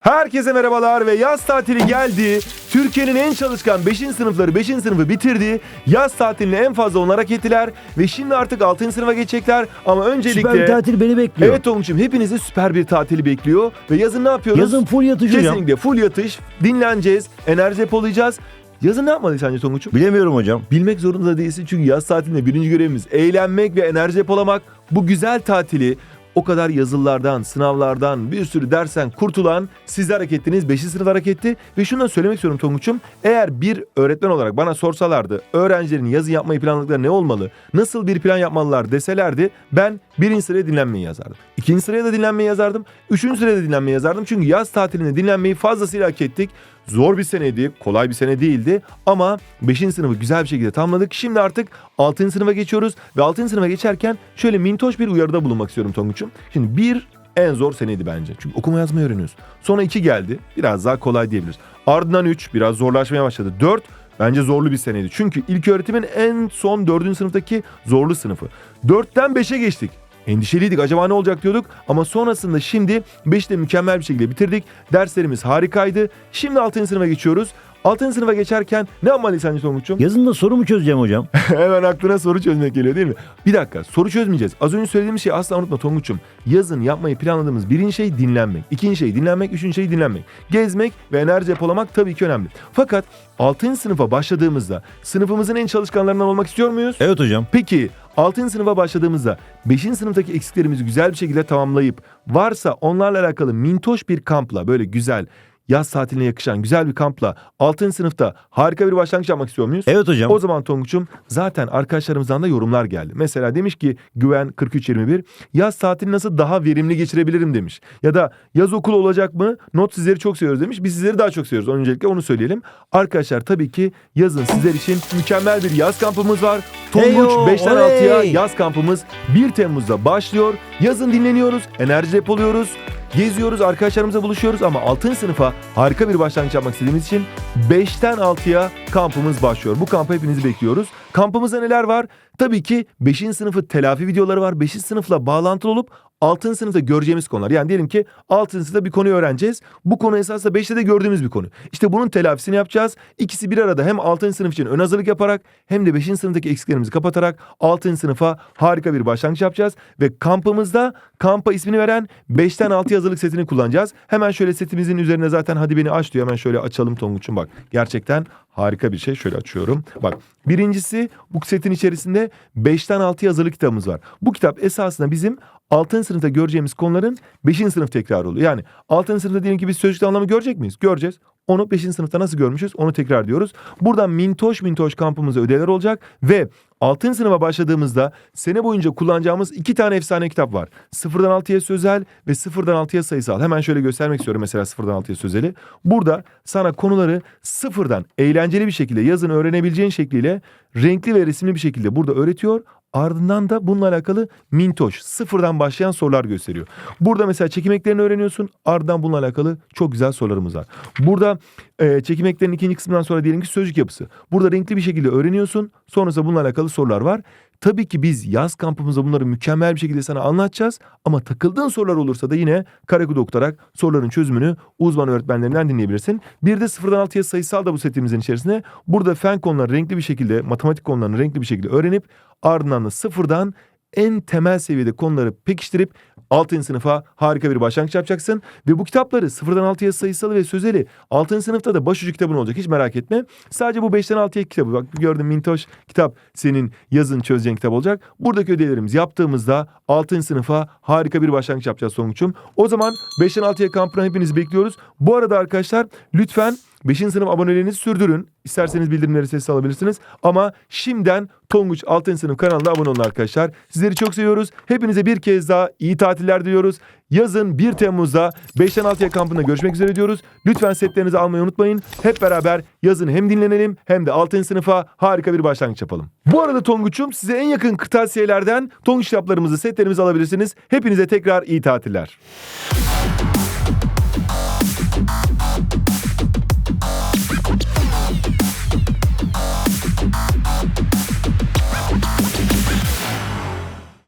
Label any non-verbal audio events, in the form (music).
Herkese merhabalar ve yaz tatili geldi. Türkiye'nin en çalışkan 5. sınıfları 5. sınıfı bitirdi. Yaz tatilini en fazla onlar hak ettiler. Ve şimdi artık 6. sınıfa geçecekler. Ama öncelikle... Süper bir tatil beni bekliyor. Evet Tonguç'um hepinizi süper bir tatili bekliyor. Ve yazın ne yapıyoruz? Yazın full yatış hocam. Kesinlikle full yatış, dinleneceğiz, enerji depolayacağız. Yazın ne yapmalıyız sence Tonguç'um? Bilemiyorum hocam. Bilmek zorunda değilsin çünkü yaz tatilinde birinci görevimiz eğlenmek ve enerji depolamak. Bu güzel tatili o kadar yazılılardan, sınavlardan, bir sürü dersten kurtulan sizler hak ettiniz. 5. sınıf hak etti. Ve şunu da söylemek istiyorum Tonguç'um. Eğer bir öğretmen olarak bana sorsalardı öğrencilerin yazın yapmayı planladıkları ne olmalı, nasıl bir plan yapmalılar deselerdi ben birinci sıraya dinlenmeyi yazardım. İkinci sıraya da dinlenmeyi yazardım. Üçüncü sıraya da dinlenmeyi yazardım. Çünkü yaz tatilinde dinlenmeyi fazlasıyla hak ettik. Zor bir seneydi, kolay bir sene değildi ama 5. sınıfı güzel bir şekilde tamamladık. Şimdi artık 6. sınıfa geçiyoruz ve 6. sınıfa geçerken şöyle mintoş bir uyarıda bulunmak istiyorum Tonguç'um. Şimdi bir en zor seneydi bence. Çünkü okuma yazmayı öğreniyoruz. Sonra 2 geldi. Biraz daha kolay diyebiliriz. Ardından 3 biraz zorlaşmaya başladı. 4 bence zorlu bir seneydi. Çünkü ilk öğretimin en son 4. sınıftaki zorlu sınıfı. 4'ten 5'e geçtik. Endişeliydik acaba ne olacak diyorduk ama sonrasında şimdi 5'te mükemmel bir şekilde bitirdik. Derslerimiz harikaydı. Şimdi 6. sınıfa geçiyoruz. 6. sınıfa geçerken ne yapmalıyız sence Tonguç'um? Yazın da soru mu çözeceğim hocam? (laughs) Hemen aklına soru çözmek geliyor değil mi? Bir dakika soru çözmeyeceğiz. Az önce söylediğim şeyi asla unutma Tonguç'um. Yazın yapmayı planladığımız birinci şey dinlenmek. ikinci şey dinlenmek. Üçüncü şey dinlenmek. Gezmek ve enerji depolamak tabii ki önemli. Fakat 6. sınıfa başladığımızda sınıfımızın en çalışkanlarından olmak istiyor muyuz? Evet hocam. Peki 6. sınıfa başladığımızda 5. sınıftaki eksiklerimizi güzel bir şekilde tamamlayıp varsa onlarla alakalı mintoş bir kampla böyle güzel yaz tatiline yakışan güzel bir kampla 6. sınıfta harika bir başlangıç yapmak istiyor muyuz? Evet hocam. O zaman Tonguç'um zaten arkadaşlarımızdan da yorumlar geldi. Mesela demiş ki Güven 4321 yaz tatilini nasıl daha verimli geçirebilirim demiş. Ya da yaz okulu olacak mı? Not sizleri çok seviyoruz demiş. Biz sizleri daha çok seviyoruz. Öncelikle onu söyleyelim. Arkadaşlar tabii ki yazın sizler için mükemmel bir yaz kampımız var. Tonguç Heyo, 5'ten 6'ya oley! yaz kampımız 1 Temmuz'da başlıyor. Yazın dinleniyoruz, enerji depoluyoruz. Geziyoruz, arkadaşlarımızla buluşuyoruz ama 6. sınıfa harika bir başlangıç yapmak istediğimiz için 5'ten 6'ya kampımız başlıyor. Bu kampa hepinizi bekliyoruz. Kampımızda neler var? Tabii ki 5. sınıfı telafi videoları var. 5. sınıfla bağlantılı olup 6. sınıfta göreceğimiz konular. Yani diyelim ki 6. sınıfta bir konuyu öğreneceğiz. Bu konu esasında 5'te de gördüğümüz bir konu. İşte bunun telafisini yapacağız. İkisi bir arada hem 6. sınıf için ön hazırlık yaparak hem de 5. sınıftaki eksiklerimizi kapatarak 6. sınıfa harika bir başlangıç yapacağız. Ve kampımızda kampa ismini veren 5'ten 6 hazırlık setini kullanacağız. Hemen şöyle setimizin üzerine zaten hadi beni aç diyor. Hemen şöyle açalım Tonguç'um bak. Gerçekten harika bir şey. Şöyle açıyorum. Bak birincisi bu setin içerisinde 5'ten 6 hazırlık kitabımız var. Bu kitap esasında bizim 6. sınıfta göreceğimiz konuların 5. sınıf tekrarı oluyor. Yani 6. sınıfta diyelim ki biz sözcükte anlamı görecek miyiz? Göreceğiz. Onu 5. sınıfta nasıl görmüşüz onu tekrar diyoruz. Buradan mintoş mintoş kampımıza ödevler olacak ve 6. sınıfa başladığımızda sene boyunca kullanacağımız iki tane efsane kitap var. Sıfırdan 6'ya sözel ve sıfırdan 6'ya sayısal. Hemen şöyle göstermek istiyorum mesela sıfırdan 6'ya sözeli. Burada sana konuları sıfırdan eğlenceli bir şekilde yazın öğrenebileceğin şekliyle renkli ve resimli bir şekilde burada öğretiyor. Ardından da bununla alakalı mintoş, sıfırdan başlayan sorular gösteriyor. Burada mesela çekim eklerini öğreniyorsun. Ardından bununla alakalı çok güzel sorularımız var. Burada e, çekim eklerinin ikinci kısmından sonra diyelim ki sözcük yapısı. Burada renkli bir şekilde öğreniyorsun. Sonrasında bununla alakalı sorular var. Tabii ki biz yaz kampımızda bunları mükemmel bir şekilde sana anlatacağız. Ama takıldığın sorular olursa da yine karekod okutarak soruların çözümünü uzman öğretmenlerinden dinleyebilirsin. Bir de sıfırdan 6'ya sayısal da bu setimizin içerisinde. Burada fen konularını renkli bir şekilde, matematik konularını renkli bir şekilde öğrenip ardından da sıfırdan en temel seviyede konuları pekiştirip 6. sınıfa harika bir başlangıç yapacaksın. Ve bu kitapları sıfırdan 6'ya sayısalı ve sözeli 6. sınıfta da başucu kitabın olacak hiç merak etme. Sadece bu 5'ten 6'ya kitabı bak gördüm Mintoş kitap senin yazın çözeceğin kitap olacak. Buradaki ödevlerimizi yaptığımızda 6. sınıfa harika bir başlangıç yapacağız sonuçum. O zaman 5'ten 6'ya kampına hepinizi bekliyoruz. Bu arada arkadaşlar lütfen 5. sınıf aboneliğinizi sürdürün. İsterseniz bildirimleri sessiz alabilirsiniz. Ama şimdiden Tonguç 6. sınıf kanalına abone olun arkadaşlar. Sizleri çok seviyoruz. Hepinize bir kez daha iyi tatiller diliyoruz. Yazın 1 Temmuz'da 5'ten 6'ya kampında görüşmek üzere diyoruz. Lütfen setlerinizi almayı unutmayın. Hep beraber yazın hem dinlenelim hem de 6. sınıfa harika bir başlangıç yapalım. Bu arada Tonguç'um size en yakın kırtasiyelerden Tonguç kitaplarımızı, setlerimizi alabilirsiniz. Hepinize tekrar iyi tatiller.